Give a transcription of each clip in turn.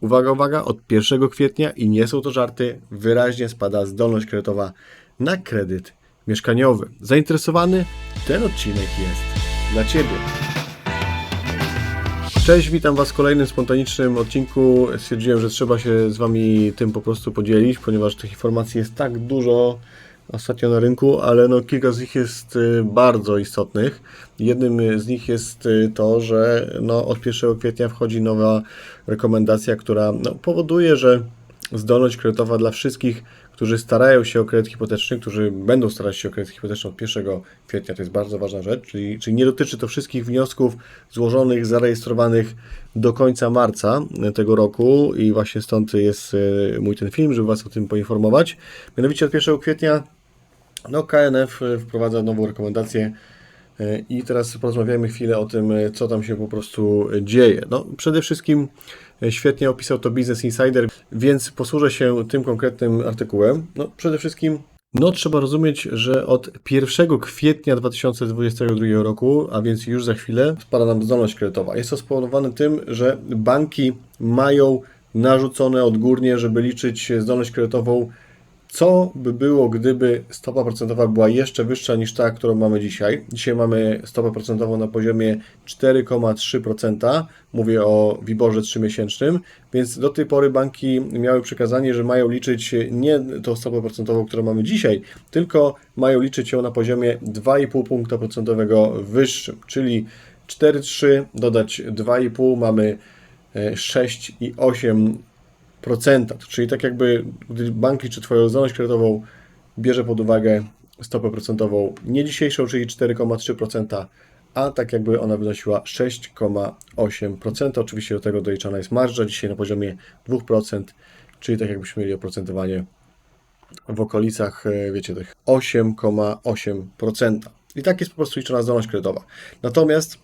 uwaga, uwaga, od 1 kwietnia i nie są to żarty, wyraźnie spada zdolność kredytowa na kredyt mieszkaniowy. Zainteresowany? Ten odcinek jest dla Ciebie. Cześć, witam Was w kolejnym spontanicznym odcinku. Stwierdziłem, że trzeba się z Wami tym po prostu podzielić, ponieważ tych informacji jest tak dużo ostatnio na rynku, ale no kilka z nich jest y, bardzo istotnych. Jednym z nich jest y, to, że no od 1 kwietnia wchodzi nowa rekomendacja, która no, powoduje, że zdolność kredytowa dla wszystkich, którzy starają się o kredyt hipoteczny, którzy będą starać się o kredyt hipoteczny od 1 kwietnia, to jest bardzo ważna rzecz, czyli, czyli nie dotyczy to wszystkich wniosków złożonych, zarejestrowanych do końca marca tego roku i właśnie stąd jest y, mój ten film, żeby Was o tym poinformować. Mianowicie od 1 kwietnia no, KNF wprowadza nową rekomendację y, i teraz porozmawiamy chwilę o tym, y, co tam się po prostu dzieje. No, przede wszystkim świetnie opisał to Business Insider, więc posłużę się tym konkretnym artykułem. No, przede wszystkim no, trzeba rozumieć, że od 1 kwietnia 2022 roku, a więc już za chwilę, spada nam zdolność kredytowa. Jest to spowodowane tym, że banki mają narzucone odgórnie, żeby liczyć zdolność kredytową co by było, gdyby stopa procentowa była jeszcze wyższa niż ta, którą mamy dzisiaj? Dzisiaj mamy stopę procentową na poziomie 4,3%. Mówię o WIBORze 3-miesięcznym, więc do tej pory banki miały przekazanie, że mają liczyć nie tą stopę procentową, którą mamy dzisiaj, tylko mają liczyć ją na poziomie 2,5 punkta procentowego wyższym, czyli 4,3 dodać 2,5 mamy 6,8 procenta. Czyli tak jakby, gdy bank liczy Twoją zdolność kredytową, bierze pod uwagę stopę procentową nie dzisiejszą, czyli 4,3%, a tak jakby ona wynosiła 6,8%. Oczywiście do tego doliczana jest marża, dzisiaj na poziomie 2%, czyli tak jakbyśmy mieli oprocentowanie w okolicach, e, wiecie, tych 8,8%. I tak jest po prostu liczona zdolność kredytowa. Natomiast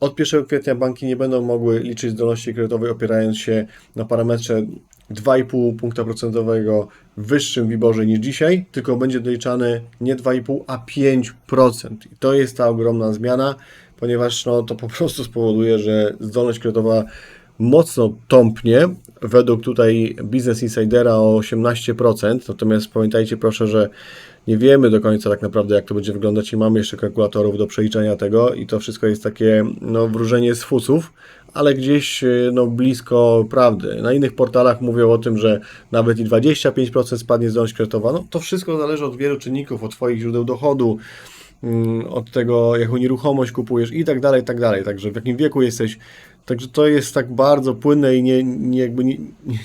od 1 kwietnia banki nie będą mogły liczyć zdolności kredytowej opierając się na parametrze 2,5 punkta procentowego wyższym WIBORze niż dzisiaj, tylko będzie doliczany nie 2,5, a 5%. I to jest ta ogromna zmiana, ponieważ no, to po prostu spowoduje, że zdolność kredytowa mocno tąpnie, według tutaj Business Insidera o 18%, natomiast pamiętajcie proszę, że nie wiemy do końca tak naprawdę jak to będzie wyglądać i mamy jeszcze kalkulatorów do przeliczenia tego i to wszystko jest takie no, wróżenie z fusów, ale gdzieś no, blisko prawdy. Na innych portalach mówią o tym, że nawet i 25% spadnie zdolność kredytowa. No, to wszystko zależy od wielu czynników, od Twoich źródeł dochodu, mm, od tego, jaką nieruchomość kupujesz i tak dalej, i tak dalej. Także w jakim wieku jesteś. Także to jest tak bardzo płynne i nie, nie, jakby nie,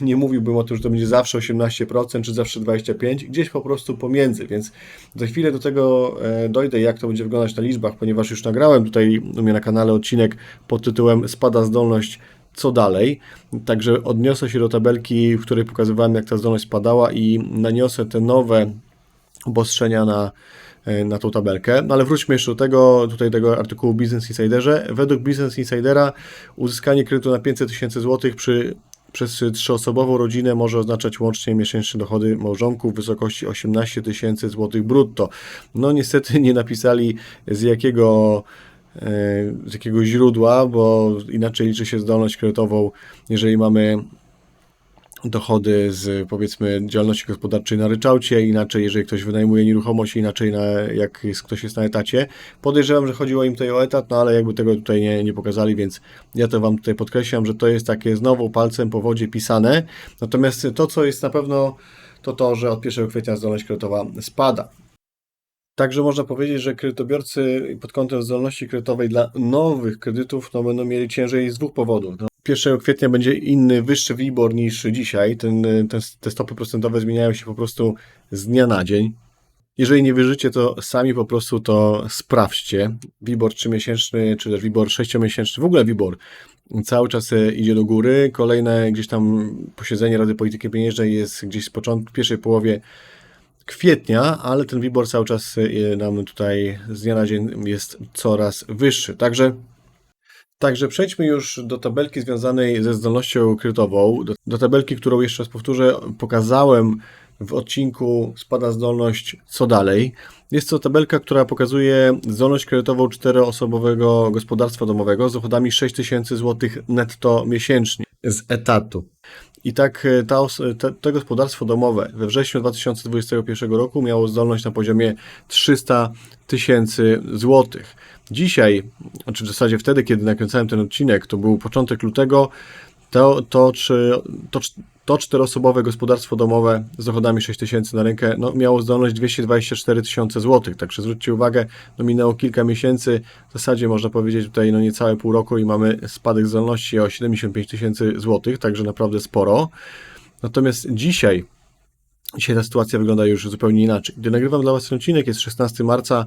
nie mówiłbym o tym, że to będzie zawsze 18% czy zawsze 25%, gdzieś po prostu pomiędzy, więc za chwilę do tego e, dojdę, jak to będzie wyglądać na liczbach, ponieważ już nagrałem tutaj u mnie na kanale odcinek pod tytułem Spada zdolność co dalej. Także odniosę się do tabelki, w której pokazywałem, jak ta zdolność spadała i naniosę te nowe obostrzenia na, na tą tabelkę. No ale wróćmy jeszcze do tego, tutaj tego artykułu Business Insiderze. Według Business Insidera uzyskanie kredytu na 500 tysięcy złotych przy przez trzyosobową rodzinę może oznaczać łącznie miesięczne dochody małżonków w wysokości 18 tysięcy złotych brutto. No niestety nie napisali z jakiego e, z jakiego źródła, bo inaczej liczy się zdolność kredytową, jeżeli mamy dochody z powiedzmy działalności gospodarczej na ryczałcie, inaczej jeżeli ktoś wynajmuje nieruchomość, inaczej na, jak jest, ktoś jest na etacie. Podejrzewam, że chodziło im tutaj o etat, no ale jakby tego tutaj nie, nie pokazali, więc ja to Wam tutaj podkreślam, że to jest takie znowu palcem po wodzie pisane. Natomiast to, co jest na pewno, to to, że od 1 kwietnia zdolność kredytowa spada. Także można powiedzieć, że kredytobiorcy pod kątem zdolności kredytowej dla nowych kredytów no, będą mieli ciężej z dwóch powodów. No, 1 kwietnia będzie inny, wyższy WIBOR niż dzisiaj. Ten, ten, te stopy procentowe zmieniają się po prostu z dnia na dzień. Jeżeli nie wierzycie, to sami po prostu to sprawdźcie. WIBOR 3-miesięczny, czy też WIBOR 6-miesięczny, w ogóle WIBOR cały czas idzie do góry. Kolejne gdzieś tam posiedzenie Rady Polityki Pieniężnej jest gdzieś z początku, pierwszej połowie kwietnia, ale ten WIBOR cały czas nam tutaj z dnia na dzień jest coraz wyższy. Także Także przejdźmy już do tabelki związanej ze zdolnością kredytową. Do, do, tabelki, którą jeszcze raz powtórzę, pokazałem w odcinku Spada zdolność co dalej. Jest to tabelka, która pokazuje zdolność kredytową czteroosobowego gospodarstwa domowego z dochodami 6000 zł netto miesięcznie z etatu. I tak e, ta, os- te, to gospodarstwo domowe we wrześniu 2021 roku miało zdolność na poziomie 300 tysięcy złotych. Dzisiaj, czy w zasadzie wtedy, kiedy nakręcałem ten odcinek, to był początek lutego, to, to, czy, to, to czteroosobowe gospodarstwo domowe z dochodami 6 tysięcy na rękę no, miało zdolność 224 tysiące złotych. Także zwróćcie uwagę, no, minęło kilka miesięcy, w zasadzie można powiedzieć tutaj no, niecałe pół roku i mamy spadek zdolności o 75 tysięcy złotych, także naprawdę sporo. Natomiast dzisiaj Dzisiaj ta sytuacja wygląda już zupełnie inaczej. Gdy nagrywam dla Was ten odcinek, jest 16 marca,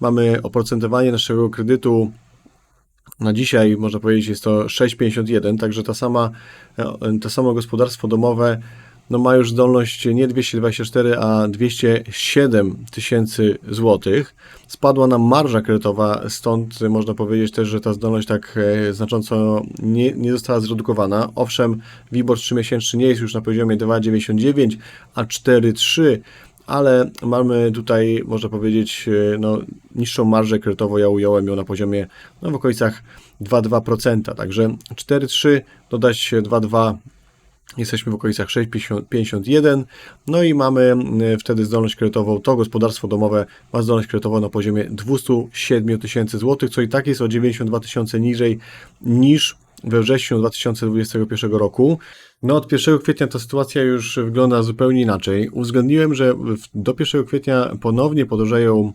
mamy oprocentowanie naszego kredytu na dzisiaj, można powiedzieć, jest to 6,51, także ta sama, e, to samo gospodarstwo domowe no ma już zdolność nie 224, a 207 tysięcy złotych. Spadła nam marża kredytowa, stąd można powiedzieć też, że ta zdolność tak e, znacząco nie, nie została zredukowana. Owszem, WIBOR 3-miesięczny nie jest już na poziomie 2,99, a 4,3, ale mamy tutaj, można powiedzieć, e, no, niższą marżę kredytową. Ja ująłem ją na poziomie no, w okolicach 2,2%. Także 4,3 dodać 2,2 Jesteśmy w okolicach 6,51, no i mamy y, wtedy zdolność kredytową. To gospodarstwo domowe ma zdolność kredytową na poziomie 207 tysięcy złotych, co i tak jest o 92 tysiące niżej niż we wrześniu 2021 roku. No od 1 kwietnia ta sytuacja już wygląda zupełnie inaczej. Uwzględniłem, że do 1 kwietnia ponownie podrożeją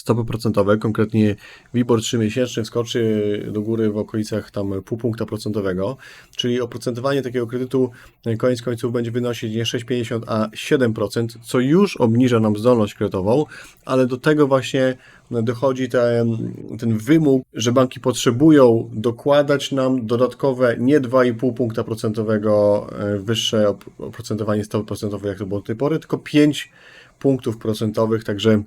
stopy procentowe, konkretnie WIBOR 3-miesięczny wskoczy do góry w okolicach tam pół punkta procentowego, czyli oprocentowanie takiego kredytu koniec końców będzie wynosić nie 6,50, a 7%, co już obniża nam zdolność kredytową, ale do tego właśnie dochodzi ten, ten wymóg, że banki potrzebują dokładać nam dodatkowe nie 2,5 punkta procentowego e, wyższe op- oprocentowanie stopy procentowej, jak to było do tej pory, tylko 5 punktów procentowych, także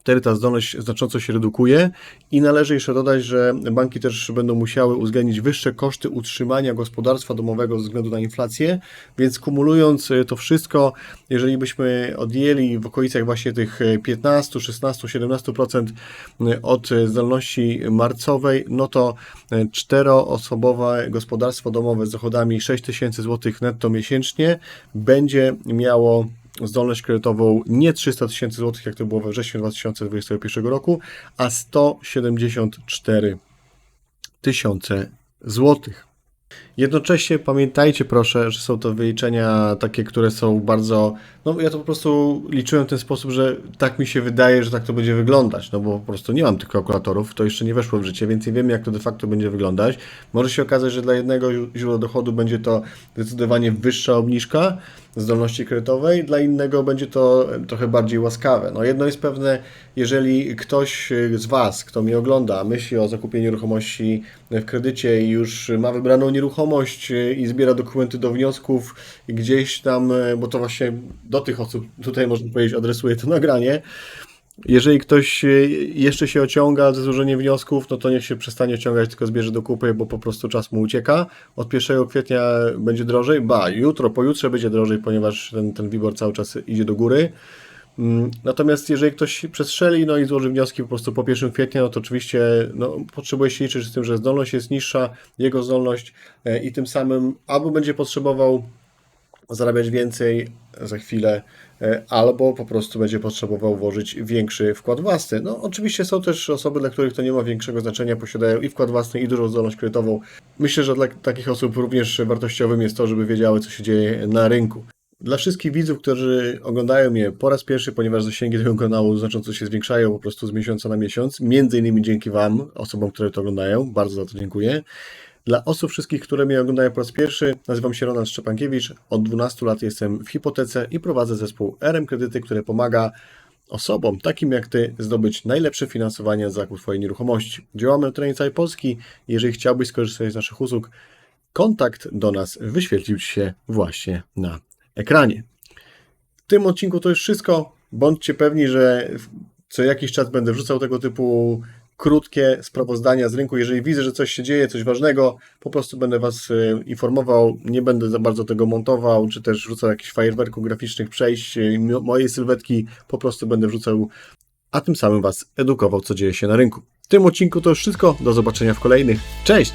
Wtedy ta zdolność znacząco się redukuje i należy jeszcze dodać, że banki też będą musiały uwzględnić wyższe koszty utrzymania gospodarstwa domowego ze względu na inflację, więc kumulując e, to wszystko, jeżeli byśmy odjęli w okolicach właśnie tych e, 15, 16, 17% od e, zdolności marcowej, no to e, czteroosobowe gospodarstwo domowe z dochodami 6 tysięcy złotych netto miesięcznie będzie miało zdolność kredytową nie 300 tysięcy złotych, jak to było we wrześniu 2021 roku, a 174 tysiące złotych. Jednocześnie pamiętajcie proszę, że są to wyliczenia takie, które są bardzo. No ja to po prostu liczyłem w ten sposób, że tak mi się wydaje, że tak to będzie wyglądać. No bo po prostu nie mam tych kalkulatorów, to jeszcze nie weszło w życie, więc nie wiem, jak to de facto będzie wyglądać. Może się okazać, że dla jednego źró- źródła dochodu będzie to zdecydowanie wyższa obniżka zdolności kredytowej, dla innego będzie to trochę bardziej łaskawe. No jedno jest pewne, jeżeli ktoś z Was, kto mnie ogląda, myśli o zakupieniu nieruchomości w kredycie i już ma wybraną nieruchomość i zbiera dokumenty do wniosków gdzieś tam, bo to właśnie do tych osób tutaj można powiedzieć adresuje to nagranie. Jeżeli ktoś jeszcze się ociąga ze złożeniem wniosków, no to niech się przestanie ociągać, tylko zbierze do kupy, bo po prostu czas mu ucieka. Od 1 kwietnia będzie drożej, ba, jutro, pojutrze będzie drożej, ponieważ ten, ten WIBOR cały czas idzie do góry. Mm, Natomiast jeżeli ktoś przestrzeli no i złoży wnioski po prostu po 1 kwietnia, no to oczywiście no, potrzebuje się liczyć z tym, że zdolność jest niższa, jego zdolność e, i tym samym albo będzie potrzebował zarabiać więcej za chwilę, e, albo po prostu będzie potrzebował włożyć większy wkład własny. No oczywiście są też osoby, dla których to nie ma większego znaczenia, posiadają i wkład własny, i dużą zdolność kredytową. Myślę, że dla takich osób również wartościowym jest to, żeby wiedziały, co się dzieje na rynku. Dla wszystkich widzów, którzy oglądają mnie po raz pierwszy, ponieważ zasięgi tego kanału znacząco się zwiększają po prostu z miesiąca na miesiąc, między innymi dzięki Wam, osobom, które to oglądają, bardzo za to dziękuję. Dla osób wszystkich, które mnie oglądają po raz pierwszy, nazywam się Ronald Szczepankiewicz. Od 12 lat jestem w hipotece i prowadzę zespół RM Kredyty, który pomaga osobom takim jak Ty zdobyć najlepsze finansowanie na zakup Twojej nieruchomości. Działamy na terenie całej Polski. Jeżeli chciałbyś skorzystać z naszych usług, kontakt do nas wyświetlił Ci się właśnie na ekranie. W tym odcinku to już wszystko. Bądźcie pewni, że co jakiś czas będę wrzucał tego typu krótkie sprawozdania z rynku. Jeżeli widzę, że coś się dzieje, coś ważnego, po prostu będę Was e, informował. Nie będę za bardzo tego montował, czy też wrzucał jakichś fajerwerków graficznych przejść, e, mo- mojej sylwetki. Po prostu będę wrzucał, a tym samym Was edukował, co dzieje się na rynku. W tym odcinku to już wszystko. Do zobaczenia w kolejnych. Cześć!